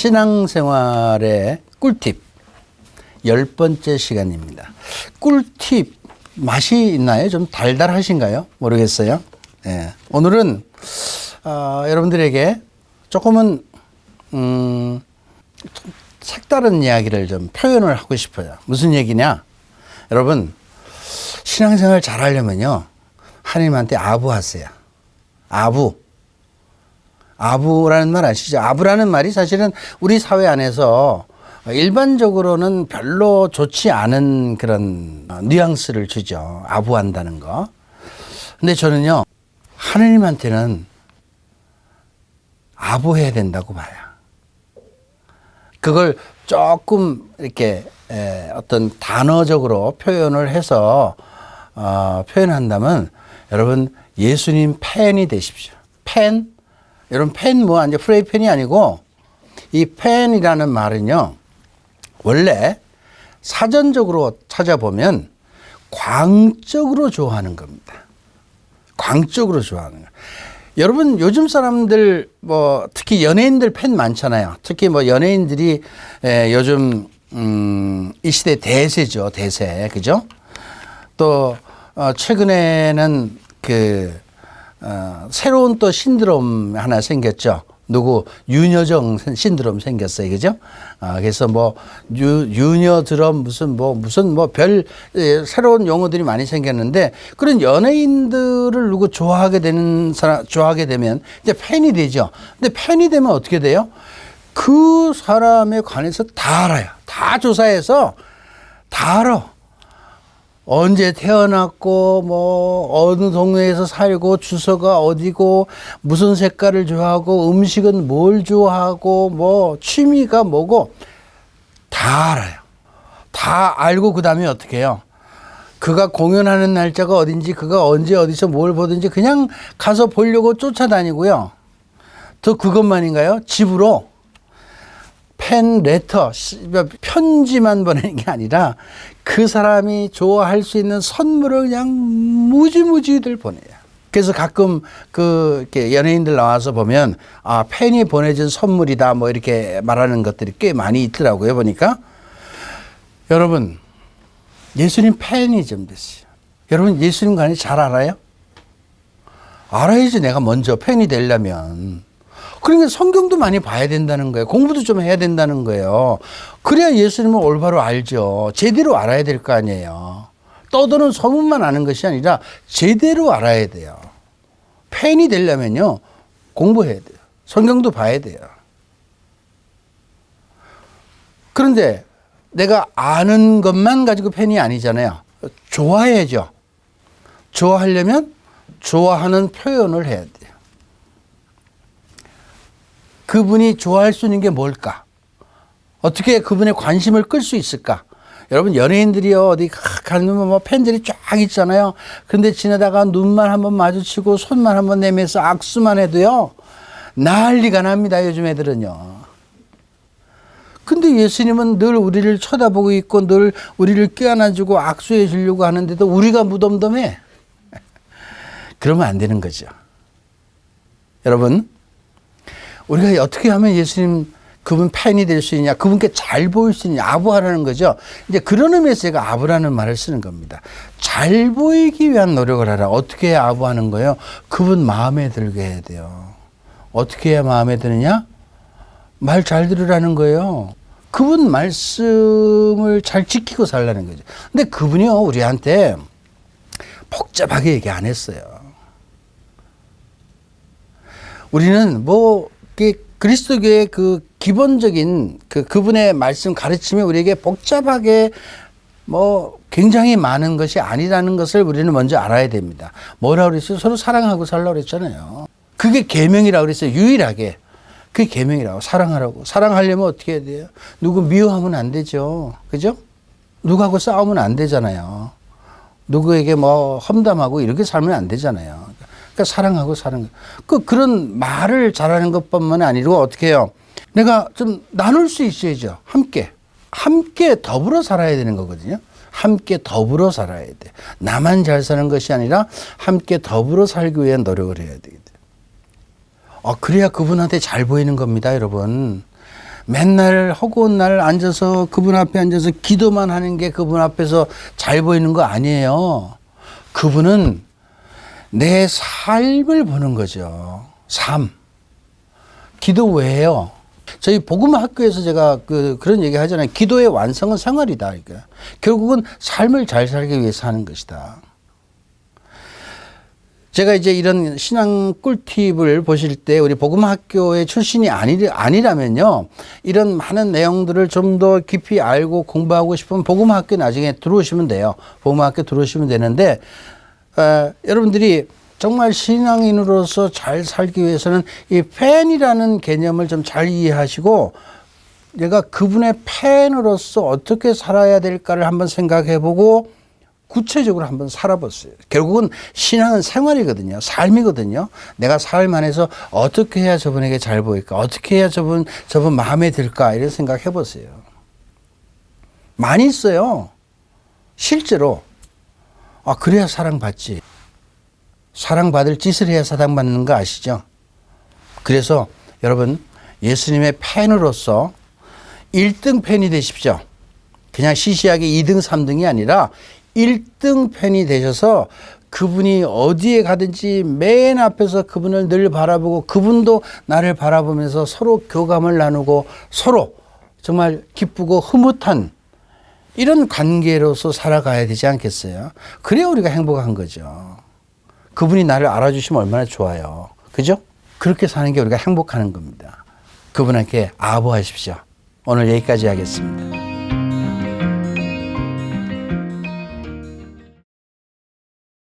신앙생활의 꿀팁 열 번째 시간입니다. 꿀팁 맛이 있나요? 좀 달달하신가요? 모르겠어요. 예. 오늘은 어, 여러분들에게 조금은 음, 좀 색다른 이야기를 좀 표현을 하고 싶어요. 무슨 얘기냐? 여러분 신앙생활 잘하려면요 하나님한테 아부하세요. 아부. 아부라는 말 아시죠? 아부라는 말이 사실은 우리 사회 안에서 일반적으로는 별로 좋지 않은 그런 뉘앙스를 주죠. 아부한다는 거. 근데 저는요, 하느님한테는 아부해야 된다고 봐요. 그걸 조금 이렇게 에, 어떤 단어적으로 표현을 해서 어, 표현한다면 여러분 예수님 팬이 되십시오. 팬? 여러분 팬 뭐 이제 프라이팬이 아니고 이 팬이라는 말은요 원래 사전적으로 찾아보면 광적으로 좋아하는 겁니다. 광적으로 좋아하는 거. 여러분 요즘 사람들 뭐 특히 연예인들 팬 많잖아요. 특히 뭐 연예인들이 에, 요즘 음, 이 시대 대세죠 대세 그죠? 또 어, 최근에는 그 어, 새로운 또 신드롬 하나 생겼죠. 누구 윤여정 신드롬 생겼어요, 그죠? 아, 그래서 뭐 유, 윤여드럼 무슨 뭐 무슨 뭐 별 새로운 용어들이 많이 생겼는데 그런 연예인들을 누구 좋아하게 되는 사람 좋아하게 되면 이제 팬이 되죠. 근데 팬이 되면 어떻게 돼요? 그 사람에 관해서 다 알아요. 다 조사해서 다 알아. 언제 태어났고 뭐 어느 동네에서 살고 주소가 어디고 무슨 색깔을 좋아하고 음식은 뭘 좋아하고 뭐 취미가 뭐고 다 알아요. 다 알고 그다음에 어떻게 해요? 그가 공연하는 날짜가 어딘지 그가 언제 어디서 뭘 보든지 그냥 가서 보려고 쫓아다니고요. 또 그것만인가요? 집으로 팬 레터 편지만 보내는 게 아니라 그 사람이 좋아할 수 있는 선물을 그냥 무지무지들 보내요. 그래서 가끔 그 연예인들 나와서 보면 아 팬이 보내준 선물이다 뭐 이렇게 말하는 것들이 꽤 많이 있더라고요 보니까 여러분 예수님 팬이 좀 됐어요. 여러분 예수님 관해 잘 알아요? 알아야지 내가 먼저 팬이 되려면 그러니까 성경도 많이 봐야 된다는 거예요. 공부도 좀 해야 된다는 거예요. 그래야 예수님을 올바로 알죠. 제대로 알아야 될 거 아니에요. 떠드는 소문만 아는 것이 아니라 제대로 알아야 돼요. 팬이 되려면요. 공부해야 돼요. 성경도 봐야 돼요. 그런데 내가 아는 것만 가지고 팬이 아니잖아요. 좋아해야죠. 좋아하려면 좋아하는 표현을 해야 돼요. 그분이 좋아할 수 있는 게 뭘까? 어떻게 그분의 관심을 끌 수 있을까? 여러분 연예인들이요 어디 가면 뭐 팬들이 쫙 있잖아요. 근데 지나다가 눈만 한번 마주치고 손만 한번 내면서 악수만 해도요 난리가 납니다. 요즘 애들은요. 근데 예수님은 늘 우리를 쳐다보고 있고 늘 우리를 껴안아주고 악수해 주려고 하는데도 우리가 무덤덤해. 그러면 안 되는 거죠. 여러분 우리가 어떻게 하면 예수님 그분 팬이 될 수 있냐, 그분께 잘 보일 수 있냐, 아부하라는 거죠. 이제 그런 의미에서 제가 아부라는 말을 쓰는 겁니다. 잘 보이기 위한 노력을 하라. 어떻게 아부하는 거예요? 그분 마음에 들게 해야 돼요. 어떻게 해야 마음에 드느냐? 말 잘 들으라는 거예요. 그분 말씀을 잘 지키고 살라는 거죠. 근데 그분이요, 우리한테 복잡하게 얘기 안 했어요. 우리는 뭐, 그리스도교의 그 기본적인 그 그분의 말씀 가르침이 우리에게 복잡하게 뭐 굉장히 많은 것이 아니라는 것을 우리는 먼저 알아야 됩니다. 뭐라 그랬어요? 서로 사랑하고 살라고 그랬잖아요. 그게 계명이라고 그랬어요. 유일하게. 그게 계명이라고 사랑하라고. 사랑하려면 어떻게 해야 돼요? 누구 미워하면 안 되죠. 그죠? 누구하고 싸우면 안 되잖아요. 누구에게 뭐 험담하고 이렇게 살면 안 되잖아요. 그러니까 사랑하고 거. 그 그런 말을 잘하는 것뿐만 아니고 어떻게 해요? 내가 좀 나눌 수 있어야죠. 함께. 함께 더불어 살아야 되는 거거든요. 함께 더불어 살아야 돼. 나만 잘 사는 것이 아니라 함께 더불어 살기 위한 노력을 해야 되거든. 어, 그래야 그분한테 잘 보이는 겁니다, 여러분. 맨날 허구한 날 앉아서 그분 앞에 앉아서 기도만 하는 게 그분 앞에서 잘 보이는 거 아니에요. 그분은 내 삶을 보는 거죠. 삶. 기도 왜요? 저희 복음 학교에서 제가 그 그런 얘기 하잖아요. 기도의 완성은 생활이다. 그러니까 결국은 삶을 잘 살기 위해서 하는 것이다. 제가 이제 이런 신앙 꿀팁을 보실 때 우리 복음 학교의 출신이 아니, 아니라면요. 이런 많은 내용들을 좀 더 깊이 알고 공부하고 싶으면 복음 학교 나중에 들어오시면 돼요. 복음 학교 들어오시면 되는데 어, 여러분들이 정말 신앙인으로서 잘 살기 위해서는 이 팬이라는 개념을 좀 잘 이해하시고 내가 그분의 팬으로서 어떻게 살아야 될까를 한번 생각해 보고 구체적으로 한번 살아봤어요. 결국은 신앙은 생활이거든요. 삶이거든요. 내가 삶 안에서 어떻게 해야 저분에게 잘 보일까? 어떻게 해야 저분, 저분 마음에 들까? 이런 생각 해보세요. 많이 있어요. 실제로. 아, 그래야 사랑받지. 사랑받을 짓을 해야 사랑받는 거 아시죠? 그래서 여러분, 예수님의 팬으로서 1등 팬이 되십시오. 그냥 시시하게 2등, 3등이 아니라 1등 팬이 되셔서 그분이 어디에 가든지 맨 앞에서 그분을 늘 바라보고 그분도 나를 바라보면서 서로 교감을 나누고 서로 정말 기쁘고 흐뭇한 이런 관계로서 살아가야 되지 않겠어요? 그래야 우리가 행복한 거죠. 그분이 나를 알아주시면 얼마나 좋아요. 그죠? 그렇게 사는 게 우리가 행복하는 겁니다. 그분에게 아부하십시오. 오늘 여기까지 하겠습니다.